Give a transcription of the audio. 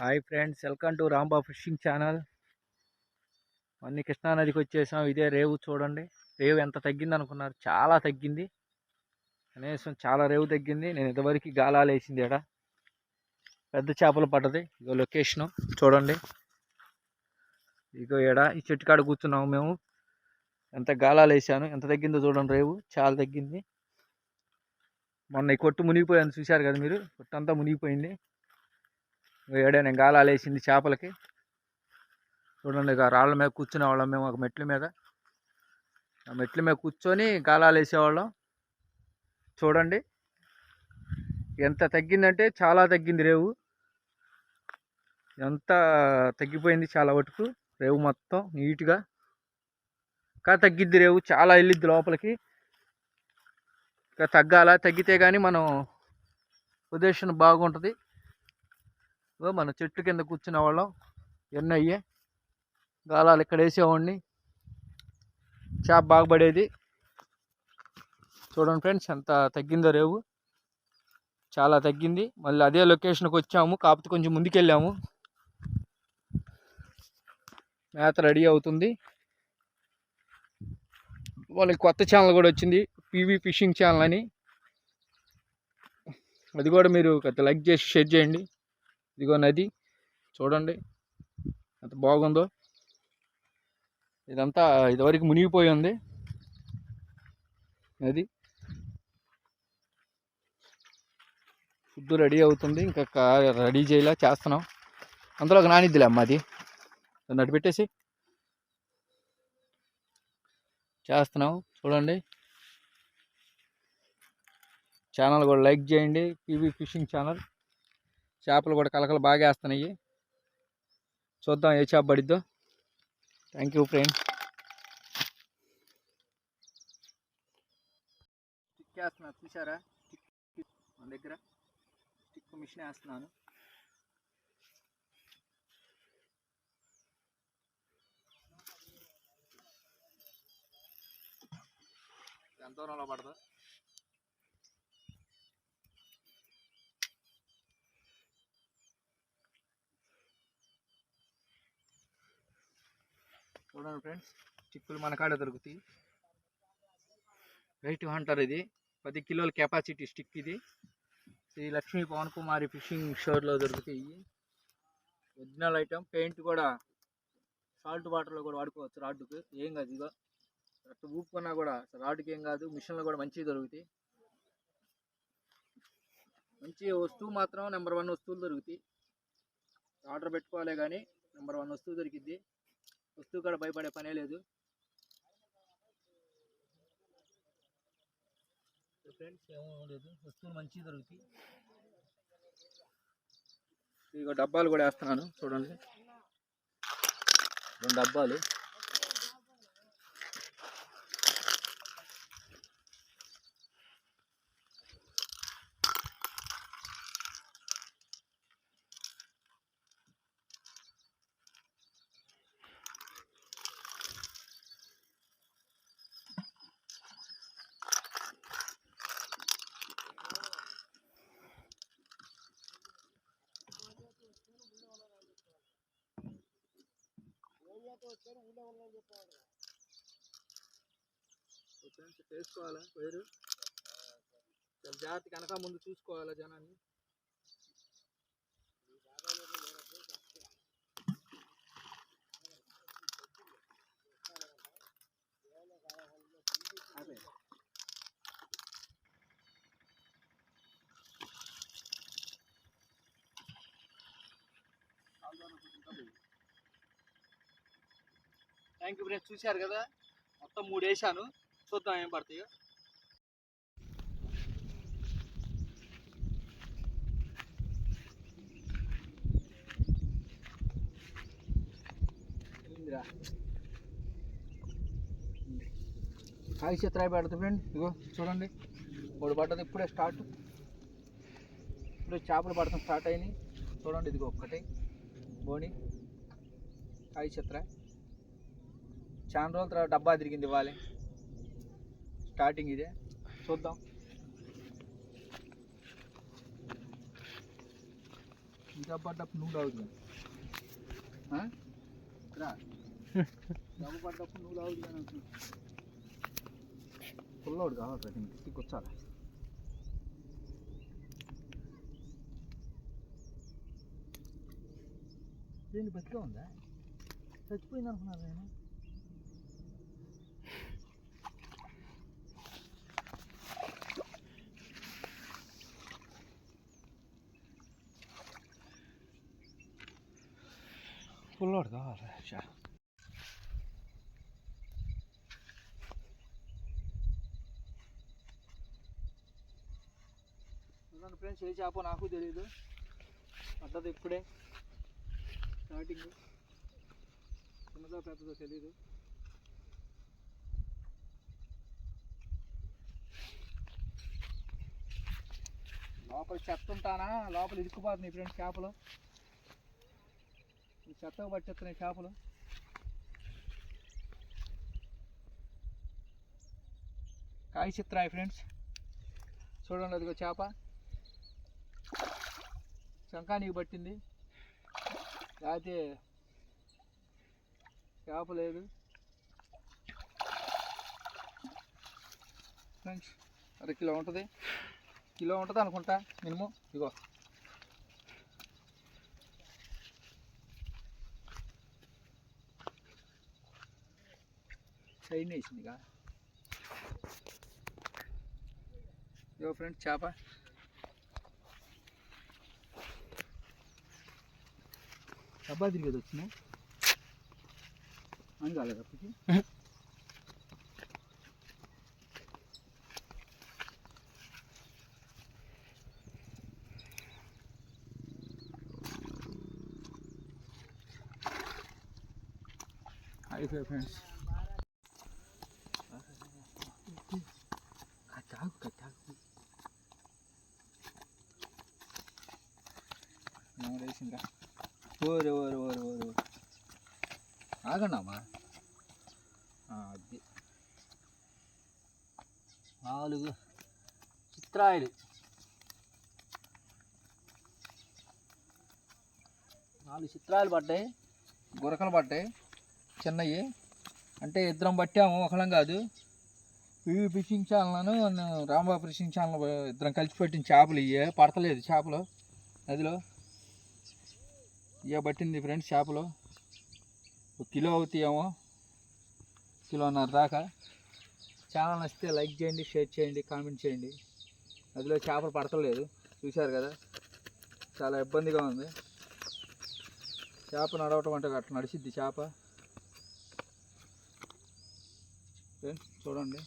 Hi friends welcome to Ramba fishing channel మొన్న కృష్ణా నదికి వచ్చేసాం. ఇదే రేవు చూడండి. రేవు ఎంత తగ్గింది అనుకున్నారు? చాలా తగ్గింది. కనీసం చాలా రేవు తగ్గింది. నేను ఇంతవరకు గాలాలు వేసింది ఎడ. పెద్ద చేపలు పడ్డది. ఇగో లొకేషను చూడండి. ఇగో ఎడ ఈ చెట్టు కాడ కూర్చున్నాము మేము. ఎంత గాలాలు వేసాను. ఎంత తగ్గిందో చూడండి రేవు. చాలా తగ్గింది. మొన్న ఈ కొట్టు మునిగిపోయాను చూశారు కదా మీరు? కొట్టు అంతా మునిగిపోయింది. ఏడైనా గాలాలు వేసింది చేపలకి. చూడండి ఇక రాళ్ళ మీద కూర్చునే వాళ్ళం మేము ఒక మెట్ల మీద. ఆ మెట్ల మీద కూర్చొని గాలాలు వేసేవాళ్ళం. చూడండి. ఎంత తగ్గిందంటే చాలా తగ్గింది రేవు. ఎంత తగ్గిపోయింది చాలా వటుకు. రేవు మొత్తం నీట్గా. ఇంకా తగ్గిద్ది రేవు చాలా వెళ్ళిద్ది లోపలికి. ఇంకా తగ్గాల? తగ్గితే కానీ మనం ఉద్దేశం బాగుంటుంది. మన చెట్టు కింద కూర్చునే వాళ్ళం. ఎన్ని అయ్యే? గాలాలు ఇక్కడ వేసేవాడిని. చేప బాగుపడేది చూడండి ఫ్రెండ్స్ ఎంత తగ్గిందో రేవు. చాలా తగ్గింది. మళ్ళీ అదే లొకేషన్కి వచ్చాము. కాకపోతే కొంచెం ముందుకెళ్ళాము. మేత రెడీ అవుతుంది. వాళ్ళకి కొత్త ఛానల్ కూడా వచ్చింది. పీవీ ఫిషింగ్ ఛానల్ అని. అది కూడా మీరు పెద్ద లైక్ చేసి షేర్ చేయండి. ఇదిగో నది చూడండి. ఎంత బాగుందో. ఇదంతా ఇదివరకు మునిగిపోయి ఉంది. నది. ఫుడ్ రెడీ అవుతుంది. ఇంకా కా- రెడీ చేయలే చేస్తున్నాం. అందులో ఒక నానిద్దిలే అమ్మ అది. నడిపెట్టేసి. పెట్టేసి చేస్తున్నాం. చూడండి. ఛానల్ కూడా లైక్ చేయండి. PV fishing channel. చేపలు కూడా కలకలు బాగా వేస్తున్నాయి. చూద్దాం ఏ చేప పడిద్దో. థ్యాంక్ యూ ఫ్రెండ్ స్టిక్ వేస్తున్నా చూసారా స్టిక్ మన దగ్గర స్టిక్ మిషన్ వేస్తున్నాను. ఎంత దూరంలో పడదు? చూడండి ఫ్రెండ్స్ చిక్కులు మన కాడ దొరుకుతాయి. వెయిట్ హంటర్ ఇది. పది కిలోల కెపాసిటీ స్టిక్ ఇది. శ్రీ లక్ష్మీ పవన్ కుమారి ఫిషింగ్ షోర్లో దొరుకుతాయి. ఒరిజినల్ ఐటమ్ పెయింట్ కూడా సాల్ట్ వాటర్లో కూడా వాడుకోవచ్చు రాడ్డుకు. ఏం కాదు ఇదిగో రక్త ఊపుకున్నా కూడా రాడ్డుకి ఏం కాదు. మిషన్లో కూడా మంచిగా దొరుకుతాయి. మంచి వస్తువు మాత్రం నెంబర్ వన్ వస్తువులు దొరుకుతాయి. ఆర్డర్ పెట్టుకోవాలి కానీ నెంబర్ వన్ వస్తువు దొరికిద్ది. వస్తువు కూడా భయపడే పనే లేదు. ఫ్రెండ్స్ ఏమో లేదు. వస్తువులు మంచిగా దొరుకుతాయి. ఇక డబ్బాలు కూడా వేస్తున్నాను చూడండి. రెండు డబ్బాలు. ఫ్రెండ్స్ చేసుకోవాలా పేరు చాలా జాగ్రత్త కనుక ముందు చూసుకోవాలా జనాన్ని? థ్యాంక్ యూ ఫ్రెండ్స్ చూశారు కదా? మొత్తం మూడు వేసాను చూద్దాం ఏం పడతాయో. హాయి కాగి చిత్రాయి పడుతుంది ఫ్రెండ్. ఇగో చూడండి. మూడు పడ్డది ఇప్పుడే స్టార్ట్ ఇప్పుడు చేపలు పడటం స్టార్ట్ అయినాయి. చూడండి ఇదిగో ఒక్కటి. బోని. హాయి చిత్ర చాలా రోజుల తర్వాత డబ్బా తిరిగింది ఇవ్వాలి. స్టార్టింగ్ ఇదే. చూద్దాం. డబ్బా పడ్డప్పుడు నువ్వు తాగుతుంది డబ్బు పడ్డప్పుడు నువ్వు తాగుతుంది అని అంటున్నా పుల్లోడు కావాలి రా దీనికి. స్టిక్ వచ్చాలా ఏంటి బతికే ఉందా? చచ్చిపోయింది అనుకున్నారు నేను? పుల్లోడు కావాలి చా చూడండి ఫ్రెండ్స్ ఏ చేప నాకు తెలియదు పడ్డది ఇప్పుడే స్టార్టింగ్ చిన్నదో పెద్దదో తెలీదు లోపల చెత్త ఉంటానా లోపల ఇరుక్కుపోతుంది ఫ్రెండ్స్ చేపలు చెత్త పట్టేస్తున్నాయి చేపలు. కాయ చిత్రాయి ఫ్రెండ్స్. చూడండి అదిగో చేప. శంఖానికి పట్టింది. లేకపోతే చేప లేదు. ఫ్రెండ్స్ అర కిలో ఉంటుంది. కిలో ఉంటుంది అనుకుంటా మినిమం. ఇగో. సైడ్ వేసింది ఇక ఇగో ఫ్రెండ్స్ చేప. డబ్బా తిరిగేది వచ్చినా అని కాలేదు అప్పటికి. అయిపోయి ఫ్రెండ్స్. ఓరే ఓరే ఓరే ఓరే ఓరే. ఆగండి అమ్మా. అది. నాలుగు చిత్రాయిలు. నాలుగు చిత్రాలు పడ్డాయి గురకలు పడ్డాయి చిన్నవి అంటే ఇద్దరం పట్టాము ఒకళం కాదు. ఇవి ఫిషింగ్ ఛానల్ను రాంబాబు ఫిషింగ్ ఛానల్ ఇద్దరం కలిసి పెట్టిన చేపలు ఇవే పడతలేదు చేపలు నదిలో. ఇక పట్టింది ఫ్రెండ్స్ చేపలు ఒక కిలో అవుతాయేమో. కిలోన్నర దాకా. ఛానల్ నచ్చితే లైక్ చేయండి షేర్ చేయండి కామెంట్ చేయండి. నదిలో చేపలు పడతలేదు. చూశారు కదా? చాలా ఇబ్బందిగా ఉంది. చేప నడవటం అంటే అట్లా నడిచిద్ది చేప. ఫ్రెండ్స్ చూడండి.